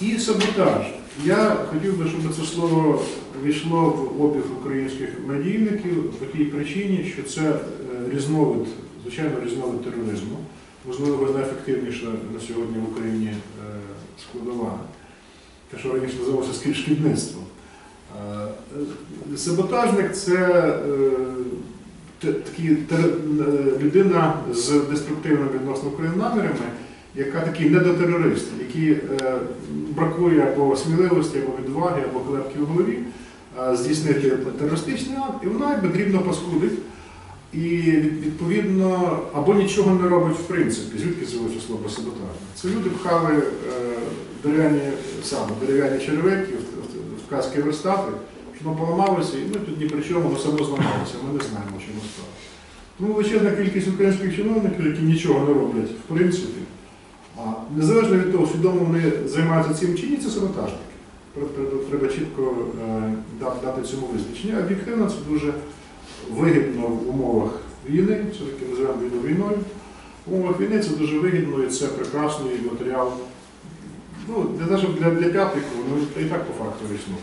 І саботаж. Я хотів би, щоб це слово війшло в обіг українських медійників по тій причині, що це е, різновид, звичайно, різновид тероризму, можливо, найефективніша на сьогодні в Україні е, складова, те, що раніше називалося шкід- шкідництво. Е, Саботажник це е, людина з деструктивними відносно намірами, яка такий недотерорист, який е, бракує або сміливості, або відваги, або клепки в голові, е, здійснити терористичний акт, і вона якби дрібно паскудить. І відповідно або нічого не робить в принципі. Звідки з'явилося слово саботаж? Це люди пхали е, дерев'яні саме дерев'яні черевики в, каски верстати, що воно поламалося, і ми тут ні при чому, воно само зламалося, ми не знаємо, чому справа. Тому величезна кількість українських чиновників, які нічого не роблять в принципі, незалежно від того, свідомо вони займаються цим чи ні, це саботажники. Треба- чітко е, дати, цьому визначення. Об'єктивно це дуже вигідно в умовах війни, все-таки називаємо війну війною. В умовах війни це дуже вигідно і це прекрасний матеріал. Ну, не те, щоб для, для п'ятнику, ну і так по факту існує.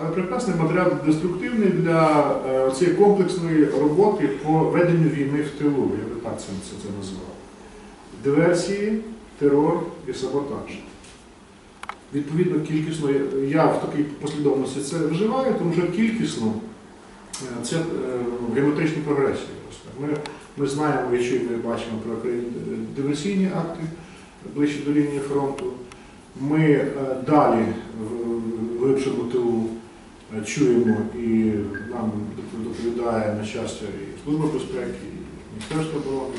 Але прекрасний матеріал деструктивний для е, цієї комплексної роботи по веденню війни в тилу, я би так це, це називав. Диверсії, терор і саботаж. Відповідно, кількісно, я- в такій послідовності це вживаю, тому що кількісно е, це е, в геометричній прогресії. Ми, ми знаємо і чуємо, і бачимо про Україні диверсійні акти ближче до лінії фронту. Ми е, далі в глибшому тилу е, чуємо і нам доповідає на щастя і Служба безпеки, і Міністерство оборони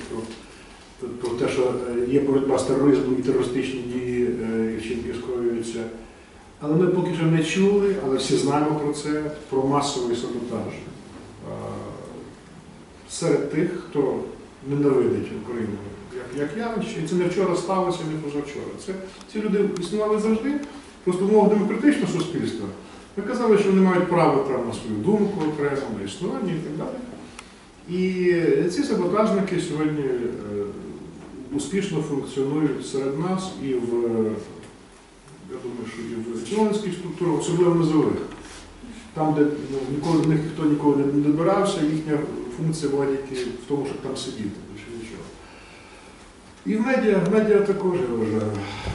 про, про те, що е, є боротьба з тероризмом і терористичні дії е, вчинки скоюються. Але ми поки що не чули, але всі знаємо про це, про масовий саботаж серед тих, хто ненавидить Україну як, як явище. І це не вчора сталося, не позавчора. Це, ці люди існували завжди, просто в умовах демократичного суспільства. Ми казали, що вони мають право там, на свою думку окремо, на існування і так далі. І ці саботажники сьогодні е, успішно функціонують серед нас і в, я думаю, що і в чиновницьких структурах, особливо низових. Там, де ну, ніколи, ніхто ніколи не добирався, їхня функція була тільки в тому, щоб там сидіти. І в медіа, в медіа також я вважаю.